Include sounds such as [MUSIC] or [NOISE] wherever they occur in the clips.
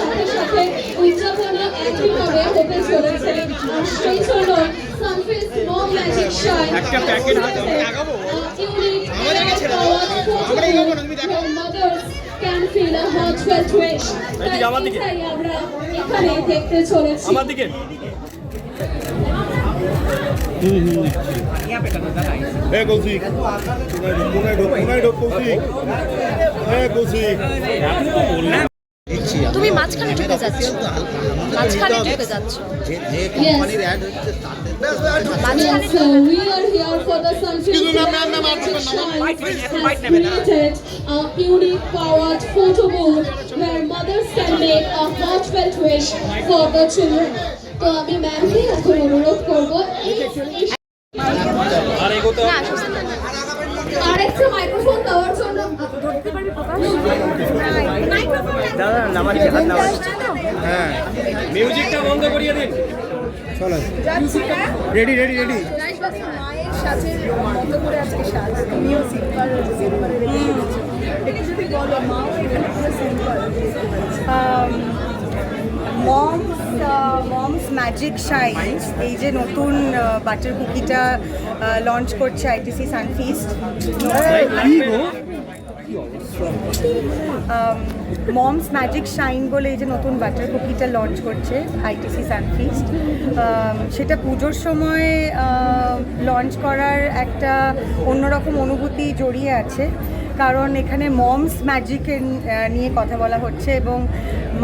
সাথে সাথে উদযাপনও একইভাবে হতে চলেছে আর সেই জন্য সানফেস মম ম্যাজিক শাইন একটা প্যাকেট হাতে লাগাবো? আমরা এগোবো না, তুমি দেখো। feel a heartfelt wish এদিকে, আমার দিকে। আমরা এখানে দেখতে চলেছি। আমার দিকে। এ কৌশিক। কোনায় ঢোক কোনায় ঢোক কৌশিক। এ কৌশিক। তুমি মাঝখানে ঢুকে যাচ্ছ মাঝখানে ঢুকে যাচ্ছ unique powered photo booth where mothers can make a heartfelt wish for the children. তো আমি ম্যামকে এখন অনুরোধ করব। আরেকটা মাইক্রোফোন দেওয়ার জন্য দাদা নামাচ্ছি হাত নামাচ্ছি হ্যাঁ। মিউজিকটা বন্ধ করিয়ে দিন। চলো। Ready ready ready. Mom's Magic Shine এই যে নতুন বাটার কুকিটা লঞ্চ করছে ITC Sunfeast Mom's Magic Shine বলে এই যে নতুন বাটার কুকিটা লঞ্চ করছে আইটিসি সানফিস্ট সেটা পুজোর সময় লঞ্চ করার একটা অন্যরকম অনুভূতি জড়িয়ে আছে। কারণ এখানে মমস ম্যাজিকের নিয়ে কথা বলা হচ্ছে এবং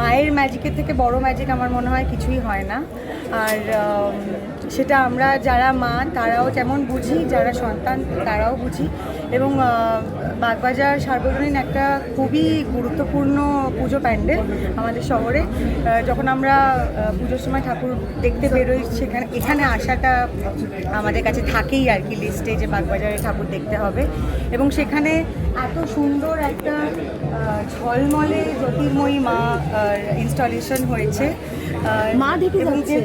মায়ের ম্যাজিকের থেকে বড় ম্যাজিক আমার মনে হয় কিছুই হয় না। আর আম, সেটা আমরা যারা মা তারাও যেমন বুঝি যারা সন্তান তারাও বুঝি। এবং বাগবাজার সার্বজনীন একটা খুবই গুরুত্বপূর্ণ পুজো প্যান্ডেল আমাদের শহরে। যখন আমরা পুজোর সময় ঠাকুর দেখতে বেরোই সেখানে এখানে আসাটা আমাদের কাছে থাকেই আর কি লিস্টে যে বাগবাজারে ঠাকুর দেখতে হবে। এবং সেখানে এত সুন্দর একটা ঝলমলে জ্যোতির্ময়ী মা ইনস্টলেশন হয়েছে। মা দেখে যাচ্ছে।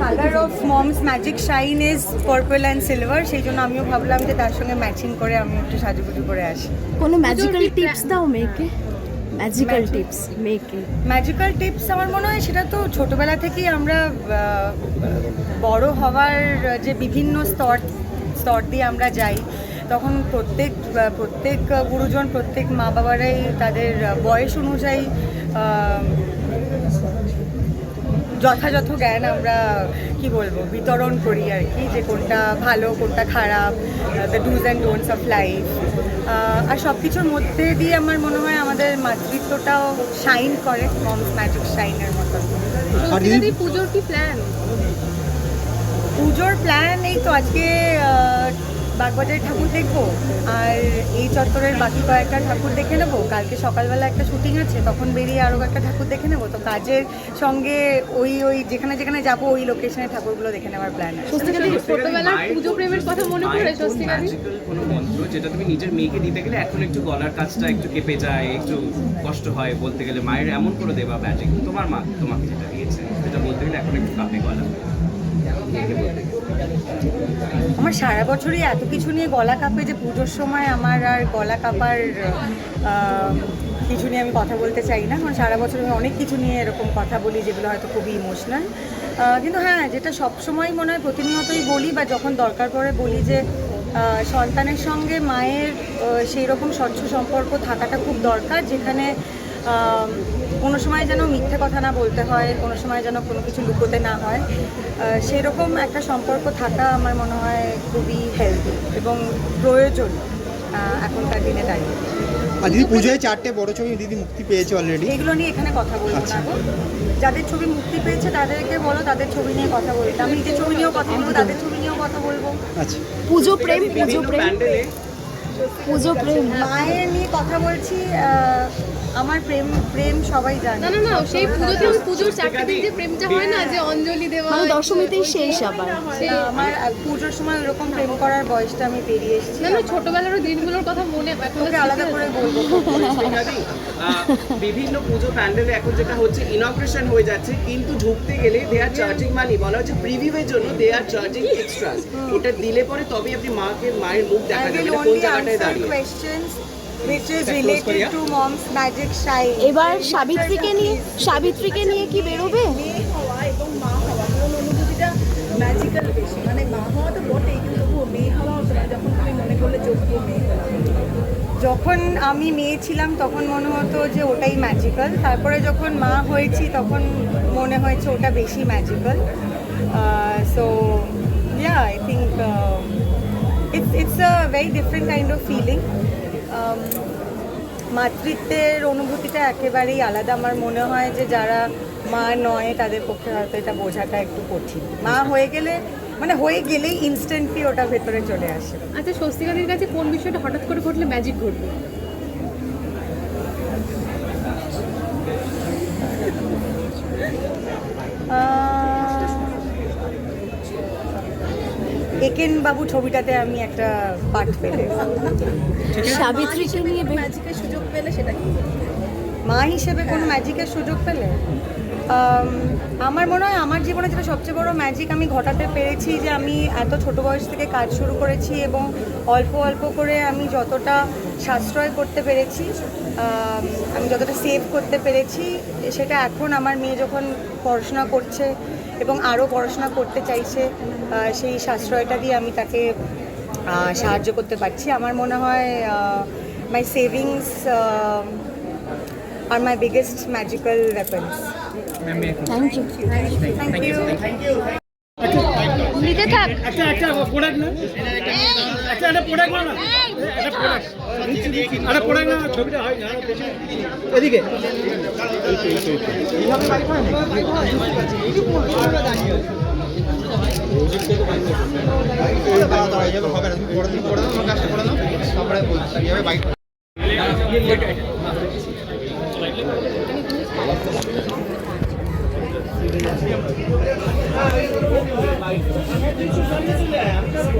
Colour of Mom's Magic Shine is purple and silver সেই জন্য আমিও ভাবলাম যে তার সঙ্গে ম্যাচিং করে আমি একটু সাজুগুজু করে আসি। কোনো ম্যাজিক্যাল টিপস দাও মেয়েকে? ম্যাজিক্যাল টিপস মেয়েকে। ম্যাজিক্যাল টিপস আমার মনে হয় সেটা তো ছোটবেলা থেকেই আমরা বড় হওয়ার যে বিভিন্ন স্তর স্তর দিয়ে আমরা যাই তখন প্রত্যেক প্রত্যেক গুরুজন প্রত্যেক মা বাবারাই তাদের বয়স অনুযায়ী যথাযথ জ্ঞান আমরা কি বলব বিতরণ করি আর কি যে কোনটা ভালো কোনটা খারাপ the dos and don'ts of life আর সব কিছুর মধ্যে দিয়ে আমার মনে হয় আমাদের মাতৃত্বটাও শাইন করে মমস ম্যাজিক শাইনের মতন। পুজোর কি প্ল্যান পুজোর প্ল্যান এই তো আজকে আহ, বাগবাজারে ঠাকুর দেখব আর এই চত্বরের বাকি কয়েকটা ঠাকুর দেখে নেব। কালকে সকালবেলা একটা শুটিং আছে তখন বেরিয়ে আরও একটা ঠাকুর দেখে নেব। তো কাজের সঙ্গে ওই ওই যেখানে যেখানে যাব ওই লোকেশনে ঠাকুরগুলো দেখে নেওয়ার প্ল্যান প্রেমের কথা মনে পড়ে কোনো মন্ত্র যেটা তুমি নিজের মেয়েকে দিতে গেলে এখন একটু গলার কাজটা একটু কেঁপে যায় একটু কষ্ট হয় বলতে গেলে। মায়ের এমন করে দেবা ম্যাজিক তোমার মা তোমাকে যেটা দিয়েছে সেটা বলতে গেলে এখন একটু কাঁপে গলা। মেয়েকে বলতে গেলে। আমার সারা বছরই এত কিছু নিয়ে গলা কাঁপে যে পুজোর সময় আমার আর গলা কাঁপার কিছু নিয়ে আমি কথা বলতে চাই না। কারণ সারা বছর আমি অনেক কিছু নিয়ে এরকম কথা বলি যেগুলো হয়তো খুবই ইমোশনাল কিন্তু হ্যাঁ যেটা সবসময় মনে হয়, প্রতিনিয়তই বলি বা যখন দরকার পড়ে বলি যে সন্তানের সঙ্গে মায়ের সেই রকম স্বচ্ছ সম্পর্ক থাকাটা খুব দরকার, যেখানে কোনো সময় যেন মিথ্যে কথা না বলতে হয় কোনো সময় যেন কোনো কিছু লুকোতে না হয় সেরকম একটা সম্পর্ক থাকা আমার মনে হয় খুবই হেলদি এবং প্রয়োজন এখনকার দিনে দাঁড়িয়ে আর দিদি পুজোয় চারটে বড় ছবি দিদি মুক্তি পেয়েছে অলরেডি এগুলো নিয়ে এখানে কথা বলব না গো। যাদের ছবি মুক্তি পেয়েছে তাদেরকে বলো তাদের ছবি নিয়ে কথা বলতে। আমি নিজের ছবি নিয়েও কথা বলব তাদের ছবি নিয়েও কথা বলব। আচ্ছা। পুজো প্রেম পুজো প্রেম। পুজো প্রেম। মায়ের নিয়ে কথা বলছি আমার প্রেম প্রেম সবাই জানে। না না না সেই পুজোতে আমি পুজোর চারটে দিন যে প্রেমটা হয় না যে অঞ্জলি দেওয়া মানে দশমীতেই শেষ আবার। আমার পুজোর সময় ওরকম প্রেম করার বয়সটা আমি পেরিয়ে এসেছি। না না ছোটবেলার দিনগুলোর কথা মনে এখন আলাদা করে বলব [LAUGHS] বিভিন্ন পুজো প্যান্ডেলে এখন যেটা হচ্ছে ইনগ্রেশন হয়ে যাচ্ছে কিন্তু ঢুকতে গেলে দে আর চার্জিং মানি বলা হচ্ছে প্রিভিউয়ের জন্য দে আর চার্জিং এক্সট্রা ওটা দিলে পরে তবে আপনি মাকে মায়ের মুখ দেখা যাবে কোন জায়গাটায় দাঁড়িয়ে. এবার সাবিত্রীকে নিয়ে সাবিত্রীকে নিয়ে কি বেরোবে? যখন আমি মেয়ে ছিলাম তখন মনে হতো যে ওটাই ম্যাজিক্যাল তারপরে যখন মা হয়েছি তখন মনে হয়েছে ওটা বেশি magical so yeah I think it's it's a very different kind of feeling মাতৃত্বের অনুভূতিটা একেবারেই আলাদা। আমার মনে হয় যে যারা মা নয় তাদের পক্ষে হয়তো এটা বোঝাটা একটু কঠিন। মা হয়ে গেলে মানে হয়ে গেলেই ইনস্ট্যান্টলি ওটা ভেতরে চলে আসে। আচ্ছা স্বস্তিকারের কাছে কোন বিষয়টা হঠাৎ করে ঘটলে ম্যাজিক ঘটবে? একেন বাবু ছবিটাতে আমি একটা পাঠ পেলে। সাবিত্রীকে নিয়ে ম্যাজিকের সুযোগ পেলে সেটা কি? মা হিসেবে কোনো ম্যাজিকের সুযোগ পেলে? আমার মনে হয় আমার জীবনে যেটা সবচেয়ে বড় ম্যাজিক আমি ঘটাতে পেরেছি যে আমি এত ছোট বয়স থেকে কাজ শুরু করেছি এবং অল্প অল্প করে আমি যতটা সাশ্রয় করতে পেরেছি, আমি যতটা সেভ করতে পেরেছি, সেটা এখন আমার মেয়ে যখন পড়াশোনা করছে এবং আরও পড়াশোনা করতে চাইছে সেই সাশ্রয়টা দিয়ে আমি তাকে সাহায্য করতে পারছি। আমার মনে হয় my savings are my biggest magical weapons. Thank you Thank you. নিতে থাক একটা একটা প্রোডাক্ট না একটা একটা প্রোডাক্ট না একটা প্রোডাক্ট একটা প্রোডাক্ট না ছবিটা হয় না এদিকে না তারপরে বলছি এইভাবে bike left it on the end.